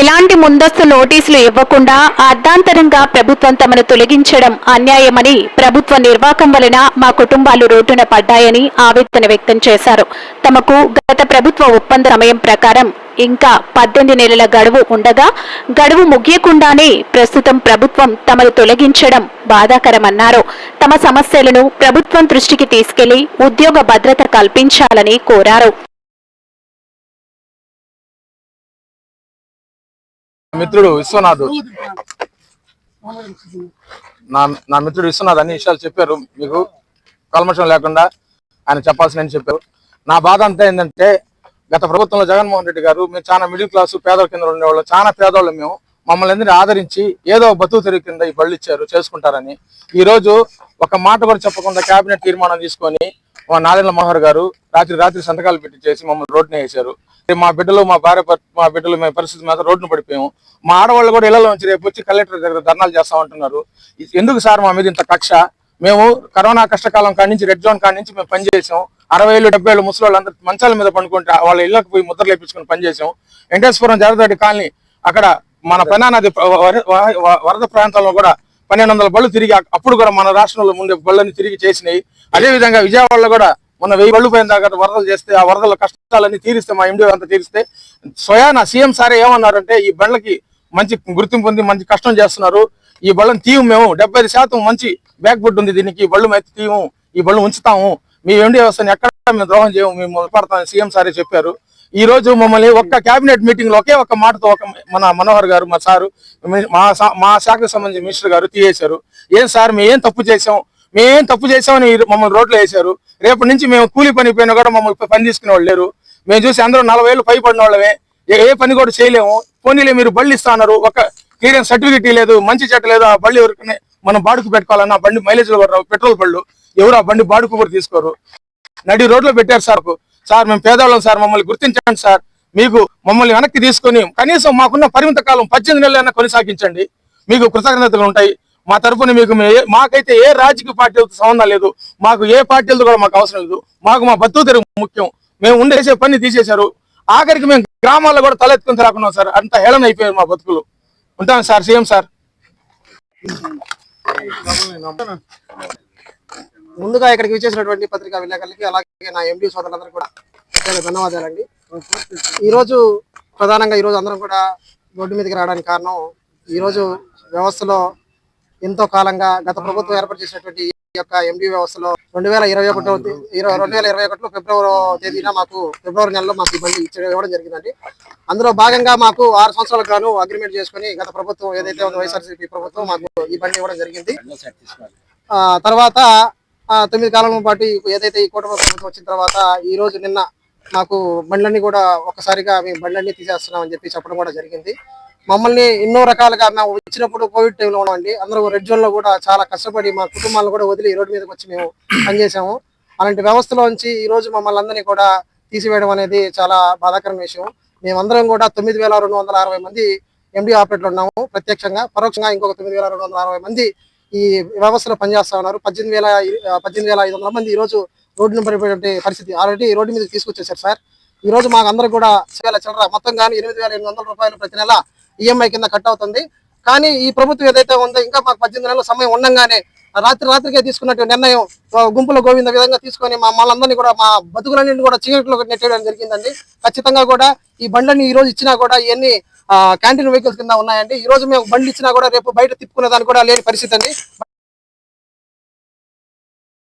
ఎలాంటి ముందస్తు నోటీసులు ఇవ్వకుండా అర్ధాంతరంగా ప్రభుత్వం తమను తొలగించడం అన్యాయమని ప్రభుత్వ నిర్వాకం వలన మా కుటుంబాలు రోడ్డున పడ్డాయని ఆవేదన వ్యక్తం చేశారు. తమకు గత ప్రభుత్వ ఒప్పంద సమయం ప్రకారం ఇంకా పద్దెనిమిది నెలల గడువు ఉండగా గడువు ముగియకుండానే ప్రస్తుతం ప్రభుత్వం తమను తొలగించడం బాధాకరమన్నారు. తమ సమస్యలను ప్రభుత్వం దృష్టికి తీసుకెళ్ళి ఉద్యోగ భద్రత కల్పించాలని కోరారు. మిత్రుడు విశ్వనాథ్. నా నా మిత్రుడు విశ్వనాథ్ అన్ని విషయాలు చెప్పారు. మీకు కల్మషం లేకుండా ఆయన చెప్పాల్సిన చెప్పారు. నా బాధ అంతా ఏంటంటే గత ప్రభుత్వంలో జగన్మోహన్ రెడ్డి గారు మేము చాలా మిడిల్ క్లాస్ పేదల కింద ఉండేవాళ్ళు చాలా పేదవాళ్ళు మేము. మమ్మల్ని అందరినీ ఆదరించి ఏదో బతుకు తెరుగు కింద ఈ బళ్ళు ఇచ్చారు చేసుకుంటారని. ఈ రోజు ఒక మాట కూడా చెప్పకుండా కేబినెట్ తీర్మానం తీసుకొని మా నారాయణ మనోహర్ గారు రాత్రి రాత్రి సంతకాలు పెట్టి చేసి మమ్మల్ని రోడ్డున వేశారు. మా బిడ్డలు మా భార్య మా బిడ్డలు మేము పరిస్థితి మీద రోడ్డున పడిపోయాము. మా ఆడవాళ్ళు కూడా ఇళ్ళలో నుంచి రేపు వచ్చి కలెక్టర్ దగ్గర ధర్నాలు చేస్తా ఉంటున్నారు. ఎందుకు సార్ మా మీద ఇంత కక్ష? మేము కరోనా కష్టకాలం కాడి నుంచి రెడ్ జోన్ కాడి నుంచి మేము పనిచేసాం అరవై ఏళ్ళు డెబ్బై ఏళ్ళు ముసలి వాళ్ళందరూ మంచాల మీద పండుకుంటే వాళ్ళ ఇళ్ళకి పోయి ముద్రలు వేపించుకుని పనిచేసాం వెంకటేశ్వరం జాగ్రత్త కాలనీ అక్కడ మన పెనానది వరద ప్రాంతాల్లో కూడా పన్నెండు వందల బళ్ళు తిరిగి అప్పుడు కూడా మన రాష్ట్రంలో ఉండే బళ్ళని తిరిగి చేసినాయి. అదే విధంగా విజయవాడలో కూడా మొన్న వెయ్యి బళ్ళు పోయిన దాకా వరదలు చేస్తే ఆ వరదల కష్టాలన్నీ తీరిస్తే మా ఎండి అంతా తీరిస్తే స్వయాన సీఎం సారే ఏమన్నారంటే ఈ బండ్లకి మంచి గుర్తింపు ఉంది మంచి కష్టం చేస్తున్నారు. ఈ బళ్ళని తీయము మేము. డెబ్బై శాతం మంచి బ్యాక్బుడ్ ఉంది దీనికి. ఈ బళ్ళు మేము తీయము. ఈ బళ్ళు ఉంచుతాము. మీ ఎండి వ్యవస్థని ఎక్కడ మేము ద్రోహం చేయము మేము మొదలుపడతామని సీఎం సారే చెప్పారు. ఈ రోజు మమ్మల్ని ఒక్క కేబినెట్ మీటింగ్లో ఒకే ఒక మాటతో ఒక మన మనోహర్ గారు మా సారు మా మా శాఖకు సంబంధించిన మినిస్టర్ గారు తీయేశారు. ఏం సార్ మేము ఏం తప్పు చేసాం మేమేం తప్పు చేసామని మమ్మల్ని రోడ్లు వేశారు. రేపటి నుంచి మేము కూలి పని పోయినా కూడా మమ్మల్ని పని తీసుకునే వాళ్ళు లేరు. మేము చూసి అందరూ నలభై ఏళ్ళు పైపడిన వాళ్ళమే. ఏ- పని కూడా చేయలేము. పోనీలే మీరు బళ్ళు ఇస్తా అన్నారు. ఒక క్లియరెన్స్ సర్టిఫికేట్ లేదు మంచి చెట్ట లేదు. ఆ బళ్ళు ఎవరికనే మనం బాడుకు పెట్టుకోవాలన్నా బండి మైలేజ్ పెట్రోల్ బళ్ళు ఎవరు ఆ బండి బాడుకు కూడా తీసుకోరు. నడి రోడ్లో పెట్టారు సార్. సార్ మేము పేదవాళ్ళం సార్ మమ్మల్ని గుర్తించండి సార్. మీకు మమ్మల్ని వెనక్కి తీసుకొని కనీసం మాకున్న పరిమిత కాలం పద్దెనిమిది నెలలైనా కొనసాగించండి. మీకు కృతజ్ఞతలు ఉంటాయి. మా తరపున మీకు మాకైతే ఏ రాజకీయ పార్టీలతో సంబంధం లేదు. మాకు ఏ పార్టీలతో కూడా మాకు అవసరం లేదు. మాకు మా బతుకు తెరుగు ముఖ్యం. మేము ఉండేసే పని తీసేశారు. ఆఖరికి మేము గ్రామాల్లో కూడా తలెత్తుకుని తిరగకున్నాం సార్. అంత హేళన అయిపోయారు మా బతుకులు. ఉంటాను సార్ సీఎం సార్. ముందుగా ఇక్కడికి విచ్చేసినటువంటి పత్రికా విలేకరులకి అలాగే నా ఎండి సోదరులందరూ కూడా ప్రత్యేక ధన్యవాదాలండి. ఈరోజు ప్రధానంగా ఈరోజు అందరం కూడా రోడ్డు మీదకి రావడానికి కారణం ఈరోజు వ్యవస్థలో ఎంతో కాలంగా గత ప్రభుత్వం ఏర్పాటు చేసినటువంటి ఈ యొక్క ఎండి వ్యవస్థలో రెండు వేల ఇరవై ఒకటో ఇరవై రెండు వేల ఇరవై ఒకటిలో ఫిబ్రవరి తేదీన మాకు ఫిబ్రవరి నెలలో మాకు ఇబ్బంది బండి ఇవ్వడం జరిగిందండి. అందులో భాగంగా మాకు ఆరు సంవత్సరాలకు గాను అగ్రిమెంట్ చేసుకుని గత ప్రభుత్వం ఏదైతే ఉందో వైఎస్ఆర్సీపీ ప్రభుత్వం మాకు ఈ బండి ఇవ్వడం జరిగింది. ఆ, తర్వాత తొమ్మిది కాలం పాటు ఏదైతే ఈ కూటమి ప్రభుత్వం వచ్చిన తర్వాత ఈ రోజు నిన్న మాకు బండ్లన్నీ కూడా ఒక్కసారిగా మేము బండ్లన్నీ తీసేస్తున్నాం అని చెప్పి చెప్పడం కూడా జరిగింది. మమ్మల్ని ఎన్నో రకాలుగా మేము వచ్చినప్పుడు కోవిడ్ టైంలో ఉన్నామండి అందరూ రెడ్ జోన్లో కూడా చాలా కష్టపడి మా కుటుంబాలను కూడా వదిలి ఈ రోడ్డు మీదకి వచ్చి మేము పనిచేసాము అలాంటి వ్యవస్థలో నుంచి ఈ రోజు మమ్మల్ని అందరినీ కూడా తీసివేయడం అనేది చాలా బాధాకరమైన విషయం. మేమందరం కూడా తొమ్మిది వేల రెండు వందల అరవై మంది ఎండి ఆపరేటర్లు ఉన్నాము ప్రత్యక్షంగా. పరోక్షంగా ఇంకొక తొమ్మిది వేల రెండు వందల అరవై మంది ఈ వ్యవస్థలో పనిచేస్తా ఉన్నారు. పద్దెనిమిది వేల పద్దెనిమిది వేల ఐదు వందల మంది ఈ రోజు రోడ్డును పడిపోయే పరిస్థితి. ఆల్రెడీ రోడ్డు మీద తీసుకొచ్చేసారు సార్. ఈ రోజు మాకు అందరూ కూడా వేల చిల్లర. మొత్తం కానీ ఎనిమిది వేల ఎనిమిది వందల రూపాయలు ప్రతి నెల ఈఎంఐ కింద కట్ అవుతుంది. కానీ ఈ ప్రభుత్వం ఏదైతే ఉందో ఇంకా మాకు పద్దెనిమిది నెలల సమయం ఉండంగానే రాత్రి రాత్రికే తీసుకున్నట్టు నిర్ణయం ఆ, గుంపుల గోవింద విధంగా తీసుకొని మా మమ్మల్ని కూడా మా బతుకులన్నింటినీ కూడా చీకట్లో నెట్టేయడం జరిగిందండి. ఖచ్చితంగా కూడా ఈ బండ్లని ఈ రోజు ఇచ్చినా కూడా ఇవన్నీ క్యాంటీన్ వెహికల్స్ కింద ఉన్నాయండి. ఈ రోజు మేము బండ్లు ఇచ్చినా కూడా రేపు బయట తిప్పుకునే దానికి కూడా లేని పరిస్థితి అండి.